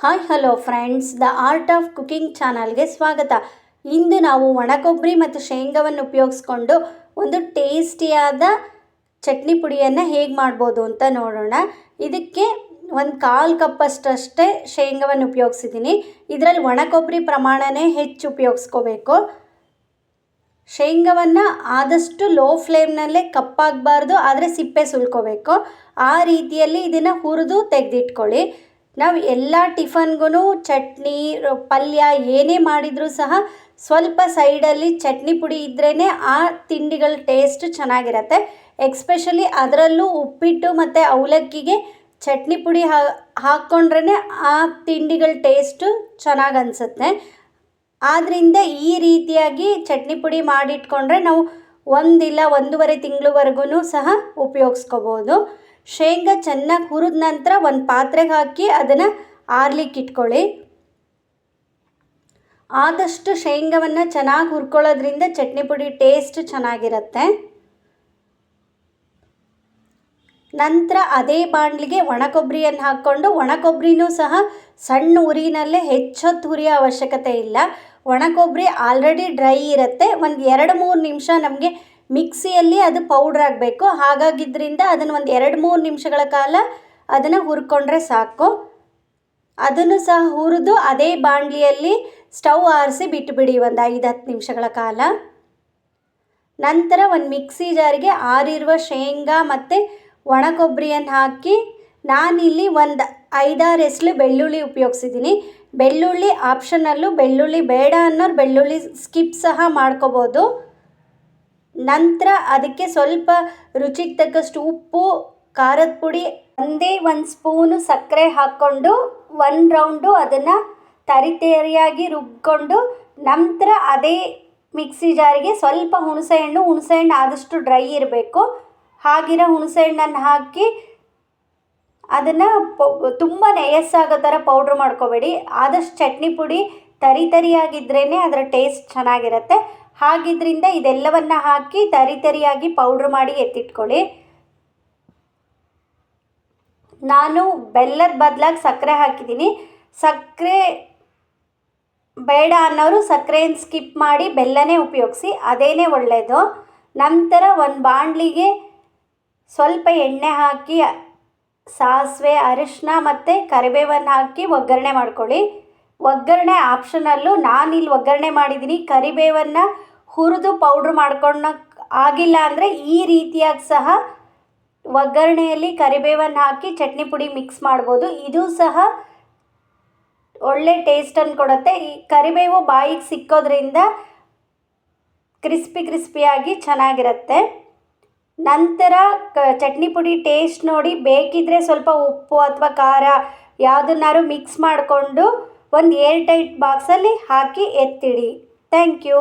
Hi hello friends the art of cooking ಚಾನಲ್ಗೆ ಸ್ವಾಗತ. ಇಂದು ನಾವು ಒಣಕೊಬ್ಬರಿ ಮತ್ತು ಶೇಂಗಾವನ್ನು ಉಪಯೋಗಿಸ್ಕೊಂಡು ಒಂದು ಟೇಸ್ಟಿಯಾದ ಚಟ್ನಿ ಪುಡಿಯನ್ನು ಹೇಗೆ ಮಾಡ್ಬೋದು ಅಂತ ನೋಡೋಣ. ಇದಕ್ಕೆ ಒಂದು ಕಾಲು ಕಪ್ಪಷ್ಟಷ್ಟೇ ಶೇಂಗಾವನ್ನು ಉಪಯೋಗಿಸಿದ್ದೀನಿ. ಇದರಲ್ಲಿ ಒಣಕೊಬ್ಬರಿ ಪ್ರಮಾಣನೇ ಹೆಚ್ಚು ಉಪಯೋಗಿಸ್ಕೋಬೇಕು. ಶೇಂಗಾವನ್ನು ಆದಷ್ಟು ಲೋ ಫ್ಲೇಮ್ನಲ್ಲೇ ಕಪ್ಪಾಗಬಾರ್ದು, ಆದರೆ ಸಿಪ್ಪೆ ಸುಲ್ಕೋಬೇಕು. ಆ ರೀತಿಯಲ್ಲಿ ಇದನ್ನು ಹುರಿದು ತೆಗೆದಿಟ್ಕೊಳ್ಳಿ. ನಾವು ಎಲ್ಲ ಟಿಫನ್ಗೂ ಚಟ್ನಿ ಪಲ್ಯ ಏನೇ ಮಾಡಿದರೂ ಸಹ ಸ್ವಲ್ಪ ಸೈಡಲ್ಲಿ ಚಟ್ನಿ ಪುಡಿ ಇದ್ರೇ ಆ ತಿಂಡಿಗಳ ಟೇಸ್ಟ್ ಚೆನ್ನಾಗಿರತ್ತೆ. ಎಕ್ಸ್ಪೆಷಲಿ ಅದರಲ್ಲೂ ಉಪ್ಪಿಟ್ಟು ಮತ್ತು ಅವಲಕ್ಕಿಗೆ ಚಟ್ನಿ ಪುಡಿ ಹಾಕ್ಕೊಂಡ್ರೇ ಆ ತಿಂಡಿಗಳ ಟೇಸ್ಟು ಚೆನ್ನಾಗಿ ಅನಿಸುತ್ತೆ ಆದ್ದರಿಂದ ಈ ರೀತಿಯಾಗಿ ಚಟ್ನಿ ಪುಡಿ ಮಾಡಿಟ್ಕೊಂಡ್ರೆ ನಾವು ಒಂದಿಲ್ಲ ಒಂದೂವರೆ ತಿಂಗಳವರೆಗೂ ಸಹ ಉಪಯೋಗಿಸ್ಕೋಬೋದು. ಶೇಂಗಾ ಚೆನ್ನಾಗಿ ಹುರಿದ ನಂತರ ಒಂದು ಪಾತ್ರೆಗೆ ಹಾಕಿ ಅದನ್ನು ಆರ್ಲಿಕ್ಕೆ ಇಟ್ಕೊಳ್ಳಿ. ಆದಷ್ಟು ಶೇಂಗವನ್ನು ಚೆನ್ನಾಗಿ ಹುರ್ಕೊಳ್ಳೋದ್ರಿಂದ ಚಟ್ನಿ ಪುಡಿ ಟೇಸ್ಟ್ ಚೆನ್ನಾಗಿರುತ್ತೆ. ನಂತರ ಅದೇ ಬಾಣಲಿಗೆ ಒಣ ಕೊಬ್ಬರಿಯನ್ನು ಹಾಕ್ಕೊಂಡು ಒಣ ಕೊಬ್ಬರಿನೂ ಸಹ ಸಣ್ಣ ಉರಿನಲ್ಲೇ ಹೆಚ್ಚೊತ್ತು ಹುರಿಯೋ ಅವಶ್ಯಕತೆ ಇಲ್ಲ. ಒಣ ಕೊಬ್ಬರಿ ಆಲ್ರೆಡಿ ಡ್ರೈ ಇರುತ್ತೆ. ಒಂದು ಎರಡು ಮೂರು ನಿಮಿಷ ನಮಗೆ ಮಿಕ್ಸಿಯಲ್ಲಿ ಅದು ಪೌಡ್ರ್ ಆಗಬೇಕು. ಹಾಗಾಗಿದ್ದರಿಂದ ಅದನ್ನು ಒಂದು ಎರಡು ಮೂರು ನಿಮಿಷಗಳ ಕಾಲ ಅದನ್ನು ಹುರ್ಕೊಂಡ್ರೆ ಸಾಕು. ಅದನ್ನು ಸಹ ಹುರಿದು ಅದೇ ಬಾಣಲಿಯಲ್ಲಿ ಸ್ಟವ್ ಆರಿಸಿ ಬಿಟ್ಟುಬಿಡಿ ಒಂದು ಐದು ಹತ್ತು ನಿಮಿಷಗಳ ಕಾಲ. ನಂತರ ಒಂದು ಮಿಕ್ಸಿ ಜಾರಿಗೆ ಆರಿರುವ ಶೇಂಗಾ ಮತ್ತು ಒಣ ಕೊಬ್ಬರಿಯನ್ನು ಹಾಕಿ ನಾನಿಲ್ಲಿ ಒಂದು ಐದಾರು ಎಸ್ಲು ಬೆಳ್ಳುಳ್ಳಿ ಉಪಯೋಗಿಸಿದ್ದೀನಿ ಬೆಳ್ಳುಳ್ಳಿ ಆಪ್ಷನಲ್ಲೂ ಬೆಳ್ಳುಳ್ಳಿ ಬೇಡ ಅನ್ನೋರು ಬೆಳ್ಳುಳ್ಳಿ ಸ್ಕಿಪ್ ಸಹ ಮಾಡ್ಕೋಬೋದು. ನಂತರ ಅದಕ್ಕೆ ಸ್ವಲ್ಪ ರುಚಿಗೆ ತಕ್ಕಷ್ಟು ಉಪ್ಪು, ಖಾರದ ಪುಡಿ, ಒಂದೇ ಒಂದು ಸ್ಪೂನು ಸಕ್ಕರೆ ಹಾಕ್ಕೊಂಡು ಒನ್ ರೌಂಡು ಅದನ್ನು ತರಿತರಿಯಾಗಿ ರುಬ್ಕೊಂಡು ನಂತರ ಅದೇ ಮಿಕ್ಸಿ ಜಾರಿಗೆ ಸ್ವಲ್ಪ ಹುಣಸೆಹಣ್ಣು ಹುಣಸೆಹಣ್ಣು ಆದಷ್ಟು ಡ್ರೈ ಇರಬೇಕು. ಹಾಗಿರೋ ಹುಣಸೆಹಣ್ಣನ್ನು ಹಾಕಿ ಅದನ್ನು ತುಂಬ ನಯಸ್ಸಾಗೋ ಥರ ಪೌಡ್ರ್ ಮಾಡ್ಕೋಬೇಡಿ. ಆದಷ್ಟು ಚಟ್ನಿ ಪುಡಿ ತರಿ ತರಿಯಾಗಿದ್ರೇ ಅದರ ಟೇಸ್ಟ್ ಚೆನ್ನಾಗಿರುತ್ತೆ. ಹಾಗಿದ್ರಿಂದ ಇದೆಲ್ಲವನ್ನು ಹಾಕಿ ತರಿ ತರಿಯಾಗಿ ಪೌಡ್ರ್ ಮಾಡಿ ಎತ್ತಿಟ್ಕೊಳ್ಳಿ. ನಾನು ಬೆಲ್ಲದ ಬದಲಾಗಿ ಸಕ್ಕರೆ ಹಾಕಿದ್ದೀನಿ. ಸಕ್ಕರೆ ಬೇಡ ಅನ್ನೋರು ಸಕ್ಕರೆಯನ್ನು ಸ್ಕಿಪ್ ಮಾಡಿ ಬೆಲ್ಲನೇ ಉಪಯೋಗಿಸಿ, ಅದೇನೇ ಒಳ್ಳೆಯದು ನಂತರ ಒಂದು ಬಾಣಲಿಗೆ ಸ್ವಲ್ಪ ಎಣ್ಣೆ ಹಾಕಿ, ಸಾಸಿವೆ ಅರಿಶಿನ ಮತ್ತು ಕರಿಬೇವನ್ನು ಹಾಕಿ ಒಗ್ಗರಣೆ ಮಾಡ್ಕೊಳ್ಳಿ. ಒಗ್ಗರಣೆ ಆಪ್ಷನಲ್ಲು ಇಲ್ಲಿ ಒಗ್ಗರಣೆ ಮಾಡಿದ್ದೀನಿ. ಕರಿಬೇವನ್ನು ಹುರಿದು ಪೌಡ್ರ್ ಮಾಡ್ಕೊಂಡು ಆಗಿಲ್ಲ ಅಂದರೆ ಈ ರೀತಿಯಾಗಿ ಸಹ ಒಗ್ಗರಣೆಯಲ್ಲಿ ಕರಿಬೇವನ್ನು ಹಾಕಿ ಚಟ್ನಿ ಪುಡಿ ಮಿಕ್ಸ್ ಮಾಡ್ಬೋದು. ಇದು ಸಹ ಒಳ್ಳೆ ಟೇಸ್ಟನ್ನು ಕೊಡುತ್ತೆ. ಈ ಕರಿಬೇವು ಬಾಯಿಗೆ ಸಿಕ್ಕೋದ್ರಿಂದ ಕ್ರಿಸ್ಪಿ ಕ್ರಿಸ್ಪಿಯಾಗಿ ಚೆನ್ನಾಗಿರುತ್ತೆ. ನಂತರ ಕ ಚಟ್ನಿ ಪುಡಿ ಟೇಸ್ಟ್ ನೋಡಿ ಬೇಕಿದ್ದರೆ ಸ್ವಲ್ಪ ಉಪ್ಪು ಅಥವಾ ಖಾರ ಯಾವುದನ್ನಾರು ಮಿಕ್ಸ್ ಮಾಡಿಕೊಂಡು ಒಂದು ಏರ್ ಟೈಟ್ ಬಾಕ್ಸಲ್ಲಿ ಹಾಕಿ ಎತ್ತಿಡಿ. Thank you